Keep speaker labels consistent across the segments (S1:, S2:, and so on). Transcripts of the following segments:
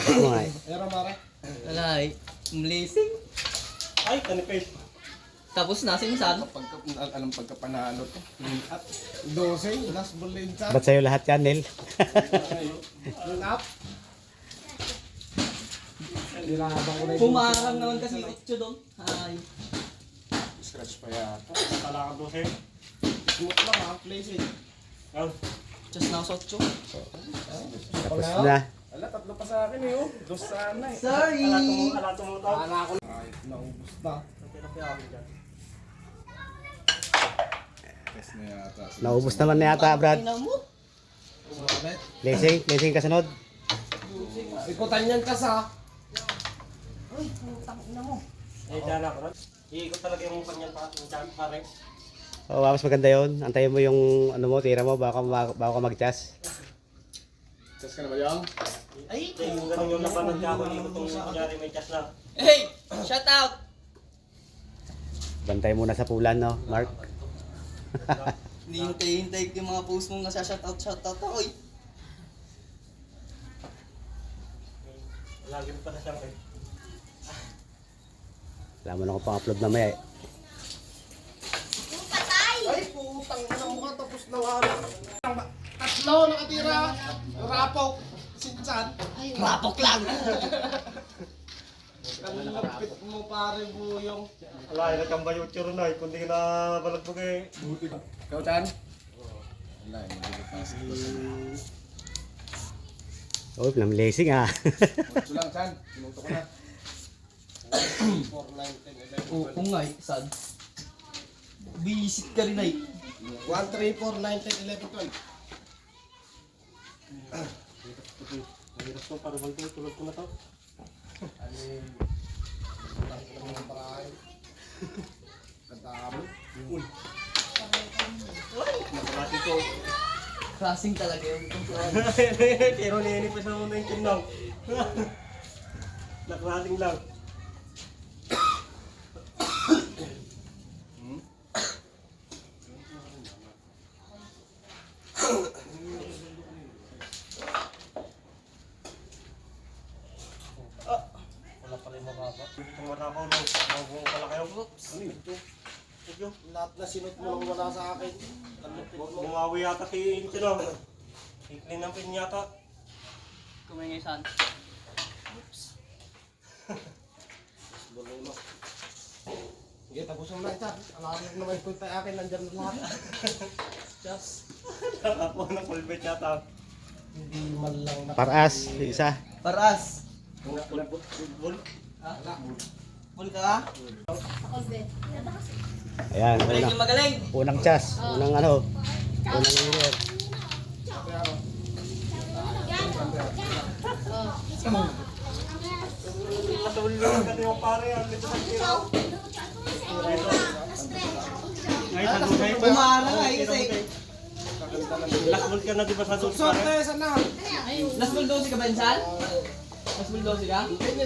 S1: ko tapos mo eh.
S2: Pero mare.
S3: Wala eh. Blessing.
S4: Ay, kanipis.
S3: Tapos na, sinsan.
S2: Pagka, al- alam pagkapanalo to. At 12, last in chat.
S1: Ba't sa'yo lahat yan, Nel?
S2: Up. Ko yung
S3: Pumarang naman kasi utso doon. Ay.
S2: Scratch pa yata.
S4: Kala ka doon sa'yo.
S2: Smooth lang ha, place it.
S4: Ah,
S3: Just sa utso.
S1: Tapos na.
S2: Ala, tatlo pa sa akin eh oh. Dos sana eh.
S3: Sorry!
S4: Kala tumutaw.
S2: Kala ko na. Ay, naubos na. Test na yata.
S1: Naubos naman na yata, Brad.
S3: Ina mo.
S1: Blessing, blessing kasunod.
S2: Ikutan yan ka sa.
S4: Eh, dyan ako. Iikot talaga yung kanyan pa. Yung dyan pare.
S1: Oo, mas maganda yun. Antayin mo yung ano mo, tira mo, baka, baka, baka mag-chas.
S2: Test ka na ba yan?
S3: Ay!
S4: Eh, yung ganun yung napanood niya ako. Ikot yung kunyari may chas na.
S3: Hey! Shout out!
S1: Bantay muna sa pulan, no, Mark?
S3: Hindi hintay-hintay yung mga post mong nasa shout out, shout out ako eh.
S4: Lagi pa na siyang eh.
S1: Alam mo na kung pang-upload na may.
S2: Ay, putang ina mo ka tapos na nga. Tatlo nakatira. Rapok. Sinsan.
S3: Rapok lang!
S2: Kalapit mo pare buyong.
S4: Wala, yung nagkamba yung tsuro na eh. Kundi na balagbog eh.
S2: Ikaw, Chan? Wala, hindi pa si...
S1: Oh, lang blessing ah.
S2: Ito lang, Chan. Sinuto ko na. 4, 9, 10, 11,
S3: Oo nga eh, sad. Visit ka rin ay.
S2: 1, 3, 4, 9, 10, 11, 12.
S4: Mahirap to, para bang tulog ko na to.
S2: Ko naman ang parahay. Kadami. Uy.
S4: Nakalati ko.
S3: Klaseng talaga yun.
S4: Pero nini pa sa muna yung kinang. Nakrating lang. Ah, Wala pala yung mababa. Hindi ko marakaw no. Mabuong pala kayo. Ano ito? Ito.
S2: Lahat na sinot mo lang wala sa akin. Kalapit mo.
S4: Bumawi yata si Intino. Iklin ng pin yata.
S3: Kumingay san.
S2: Buloy mo. Sige, tapos mo na ito. Alam mo naman ito tayo akin. Nandyan na lahat. Just.
S4: Ako ng kulbet yata.
S2: Hindi man lang na.
S1: Paras, isa.
S3: Paras!
S4: Bulbul.
S3: Ha? Full ka ka?
S1: Ayan,
S3: Magaling
S1: unang,
S3: yung magaling!
S1: unang chas. Unang ano. Unang winner.
S4: Natulog ka yung pare. Ang lito ng tiraw. Dugay.
S3: Pumarang ay kasi.
S4: Last ball ka na di ba sa dugay
S2: Sorte, sana.
S3: Last bulldozer ka ba insan? Last bulldozer ka?
S2: Hindi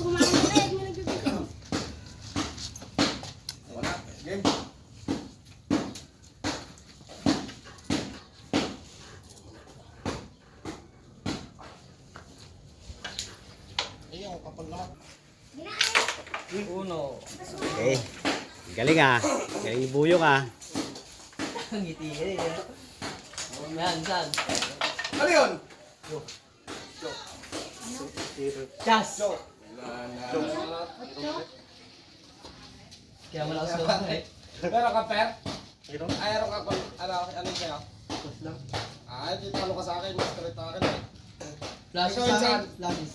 S3: Oh, meron ka lang.
S2: Wala. Game. Ayaw, kapal lahat.
S3: Uno.
S1: Okay. Galing ah. Galing buyong ah.
S3: Ang ngiti eh. Yan, san?
S2: Ano yun?
S3: Chas!
S2: So. Wala na.
S3: Kaya malakas ka eh.
S2: Meron ka per?
S4: Ito.
S2: Ay, meron ka kung ano, ano sa'yo? Ay, dito ano ka sa akin, mas straight sa akin eh.
S3: Flash sa akin. Flashes.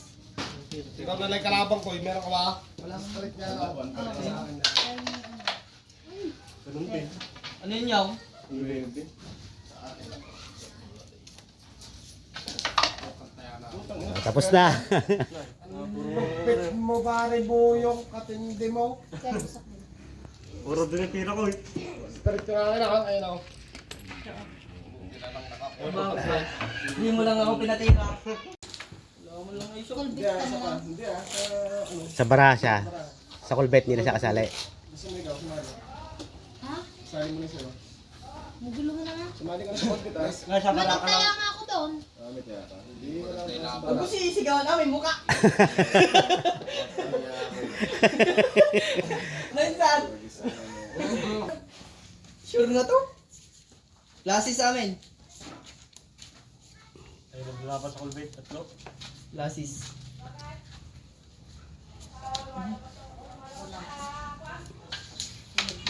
S2: Ikaw na lang kalabang ko, eh, meron ka ba? Wala straight niya. no?
S4: Ganun din.
S3: Ano yun yaw?
S1: Tapos na.
S2: Pit mo pare buyong katindi mo.
S4: Puro din yung tira ko eh.
S2: Ka akin ako, ayun ako.
S3: Hindi mo lang ako pinatira.
S2: Hindi ah, sa. Hindi ah, sa ano.
S1: Sa bara siya.
S2: Para.
S1: Sa kulbet nila siya kasali.
S2: Gusto mo ikaw, sumali.
S5: Ha?
S2: Sali mo na sa'yo.
S5: Magulo mo na nga.
S2: Sumali ka na sa outfit ah.
S4: Nga siya, para ka lang.
S5: Kaya nga doon.
S2: Gamit yata. Hindi, wala ka sa
S3: Huwag ko sisigawan namin mukha. Nansan? Sure na to? Klase sa amin.
S4: Ay, naglalaban sa kulbit. Tatlo.
S3: Klasis.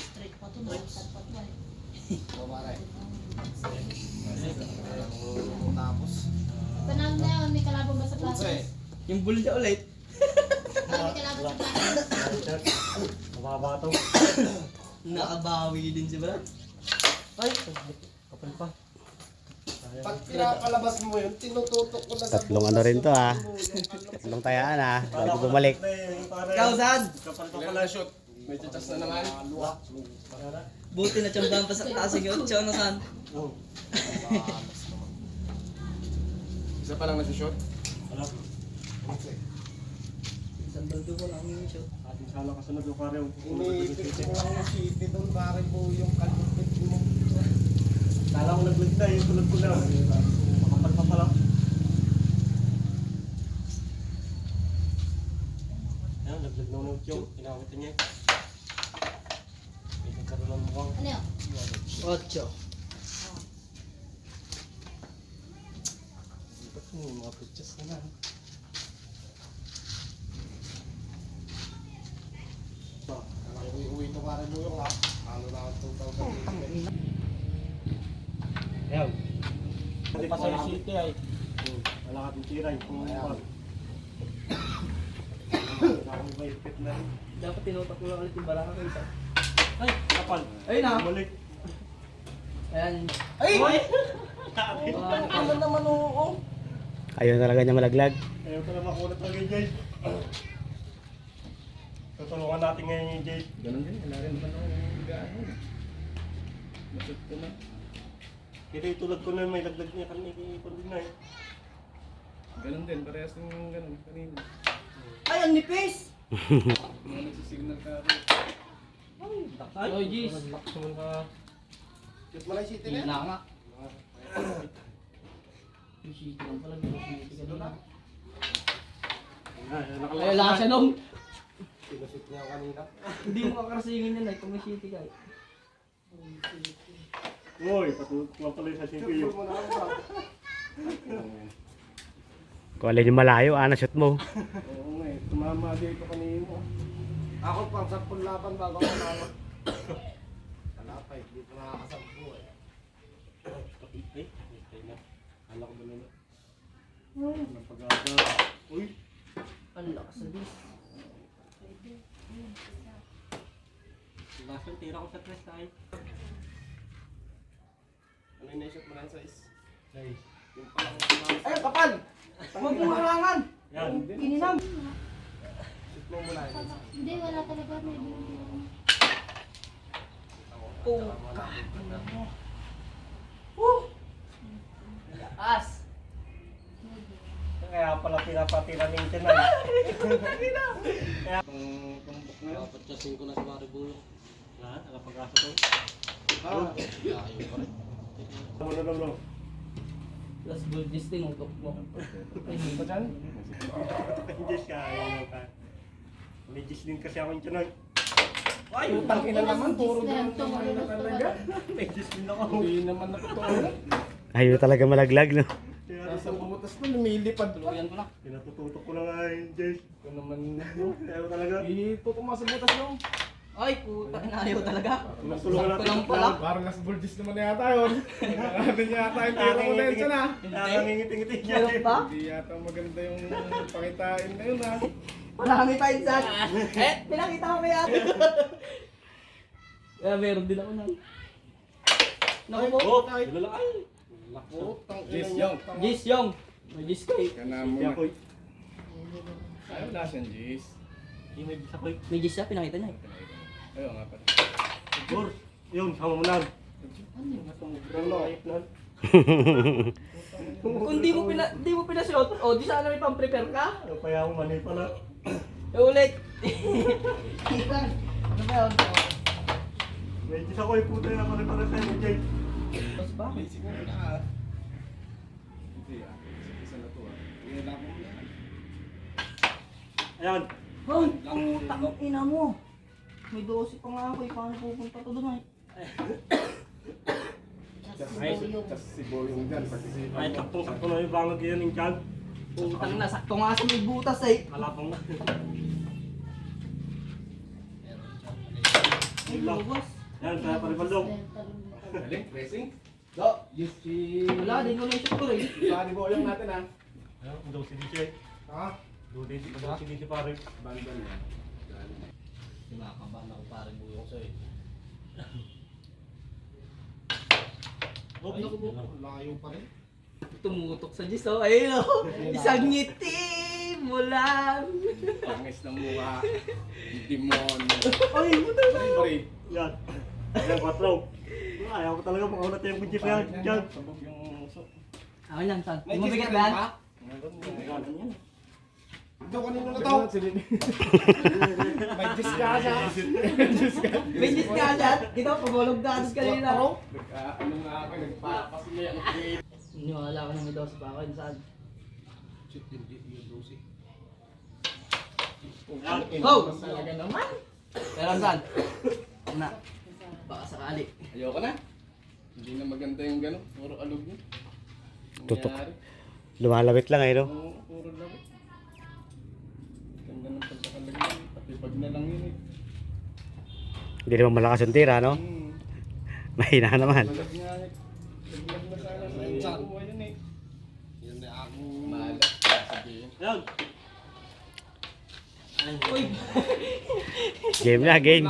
S5: Straight pa to. Baliktad pa to. eh.
S2: Babaray.
S3: Tapos?
S5: Panahon na yun, may kalaban ba sa classes?
S3: Yung bulda ulit.
S5: May kalaban sa.
S4: Sir, mababa to.
S3: Nakabawi din si Brad.
S4: Ay, kapal pa.
S2: Pag pinapalabas mo yun, tinututok ko na sa
S1: Tatlong ano rin to ah. Tatlong tayaan ah. Bago bumalik.
S3: Ikaw saan?
S4: Kapal pa pala.
S2: shoot. May chachas na naman.
S3: Buti na tiyambahan pa sa klase ko. Tiyo na saan?
S4: Oh,
S2: Isa pa lang nag-shoot.
S4: wala.
S3: Isang baldo ko lang yung show.
S4: Ating sana kasunod yung karyo.
S2: Iniipit ko lang yung city doon, pare mo yung kalupit mo.
S4: Kala ko naglag na, yung tulad ko na. Makapal pa pala. Ayan, naglag na yung inawitan niya. May nagkaroon ng mukhang.
S5: Ano yun?
S3: Ocho.
S4: Ba't mo yung mga pictures na lang? Ba,
S2: Uwi-uwi to pare mo yung ah. Ano na ang 2008.
S4: Ayan. Hindi pa sa city ay. Wala ka tira yung kung ano. Rin.
S3: Dapat tinutak ko lang ulit yung baraka ko isa.
S4: Ay, kapal.
S3: Ayun na.
S4: Bumalik.
S3: Ayan. Ay!
S2: Ano naman oo?
S1: Ayaw talaga niya malaglag.
S4: Ayaw ko na makulat lagi, Jay. Tutulungan natin ngayon yung Jay.
S2: Ganun din, wala rin naman ako gaano. Masot ko na.
S4: Kaya yung tulad ko na may laglag niya kanina ipon din na eh.
S2: Ganun din, parehas ng ganun kanina.
S3: Ay, ang nipis!
S2: Mga nagsisignal ka rin.
S3: Ay, oh, jeez.
S4: Bakso
S2: lang yung city na yan.
S3: Hila nga. Yung shitty lang pala. Yung shitty ka doon. Ay, wala siya nung.
S2: Sinushoot niya ako kanina.
S3: Hindi mo kakarasingin yan ay kung may shitty ka. eh.
S4: Uy, patutuwa pala yung sa
S2: na ako ba?
S1: Kung alin yung malayo, ah, na-shoot mo.
S2: Oo nga eh, tumama dito kanina. Ako pang sampung laban bago ako naman. Wala pa eh, di pa nakakasampu eh.
S4: Eh, okay na. Kala ko na na. Napag-aga. Uy,
S3: Ang lakas na bis.
S4: last one, tira ko.
S2: Ano na-shoot mo lang sa is?
S4: Nice.
S2: Yung.
S3: Ay, mo harangan!
S4: Yan.
S3: Kininam!
S2: Shoot mo yun.
S5: Hindi, wala talaga. May
S3: Oh, Woo! Lakas!
S4: Kaya pala pinapatira ng tinan.
S2: Pang pambok na yun.
S3: Ko na sa Maribulo.
S4: Ha? Nakapag-asa to?
S2: Ah,
S4: Ano na lang, no?
S3: Plus gold disting, utok mo.
S2: Ba dyan?
S4: Hindi siya, ayaw mo ka. May Diyos din kasi ako yung tinan.
S2: Ay, utang ina naman, puro doon
S5: ito,
S2: naman na
S5: ano,
S2: talaga.
S4: May din ako.
S2: Hindi naman natutunan.
S1: Ayaw talaga malaglag, no?
S4: Kaya
S2: Nasa bumutas ko, lumilipad.
S3: Tuluyan ko na.
S4: pinatututok ko lang nga yung Diyos.
S2: Ito naman,
S4: Kaya talaga.
S2: ito ko sa butas yung.
S3: Ay, puta, inayaw talaga.
S4: Tulungan natin.
S3: Lang pala.
S2: Parang last bulgis naman yata yun. Nakakalin yata yung tira mo na yun siya na.
S3: Meron pa?
S2: Hindi yata maganda yung pakitain na yun ha.
S3: Marami pa insan. eh, pinakita ko kaya. Kaya meron din ako nan. Naku po.
S4: Oh, lalakay.
S2: Utang ina niya.
S3: Gis yung. May gis ko eh.
S2: Kana mo
S4: Kaya
S2: na. siyang Jis.
S4: hindi may bisa ko.
S3: May gis siya, pinakita niya eh.
S2: Ayun nga pala.
S4: Siguro, yun, sama mo na.
S2: Ano?
S4: Ayip na.
S3: Kung di mo, pina, di mo pinasuot, o di sana may pang-prepare ka.
S4: Ano pa yung mani pala?
S3: Ulit. ano ba yun?
S4: Medyo sa ko yung puta yung pare-pare sa'yo, Jay.
S3: Mas ba?
S6: Siguro na. Hindi ah. Isa na to ah. Hindi na ako na.
S4: Ayan.
S3: Hon, ang utak ng ina mo. May dosi pa nga ako eh. Paano pupunta to doon
S6: si Boyong dyan. Pati si
S4: Ay, taktong-sakto na yung bangag yan yung.
S3: Utang na, sakto nga sa may butas eh.
S4: Malapang na.
S3: Ay, lubos.
S4: Yan, kaya pare-paldong.
S6: Galing, pressing. Do, yes si...
S3: Wala, di ko na isip ko rin.
S6: Sa ni Boyong natin ah.
S4: Ayan, daw si DJ.
S6: Ha?
S4: Daw si daw si DJ pare.
S6: Bandan yan.
S3: Kinakabahan ako parang buyong sa'yo.
S4: Oh, naku po.
S6: Layo pa rin.
S3: Tumutok sa Diyos oh. Ayun oh. Isang ngiti mo lang.
S6: Pangis ng mukha. Demonyo.
S3: Ay, buta.
S6: Pari, pari.
S4: Yan. Ayan, 4. Ayaw ko talaga makaunat yung budget na yan. Yan.
S6: Sabog yung uso.
S3: Akin lang, San.
S6: May
S3: Hindi mo
S6: kiss
S3: bigat
S6: ka
S3: ba yan?
S6: Ito kanino na to? May disgrasya.
S3: May Diyos ka dyan. Ito, pagulog na ados kanina.
S6: Ano nga ako, nagpapasili ang kid.
S3: Iniwala ko na may dosi pa ako. Yun saan?
S6: Shit, hindi yung.
S4: Yan.
S3: Oh!
S6: Talaga naman.
S3: Pero saan? Na. Baka sakali.
S6: Ayoko na. Hindi na maganda yung gano'n. Puro alog yun.
S1: Tutok. Lumalawit lang eh, no?
S6: Oo, puro labo. Ganda ng pagkakalagyan. Pati pag na lang yun eh.
S1: Hindi naman malakas yung tira, no?
S6: Hmm.
S1: Mahina naman.
S6: Malag nga eh. Laglag na sana sa ko yun eh. Yun na ako. Malas. Sabihin.
S4: Yan.
S1: Game na, game.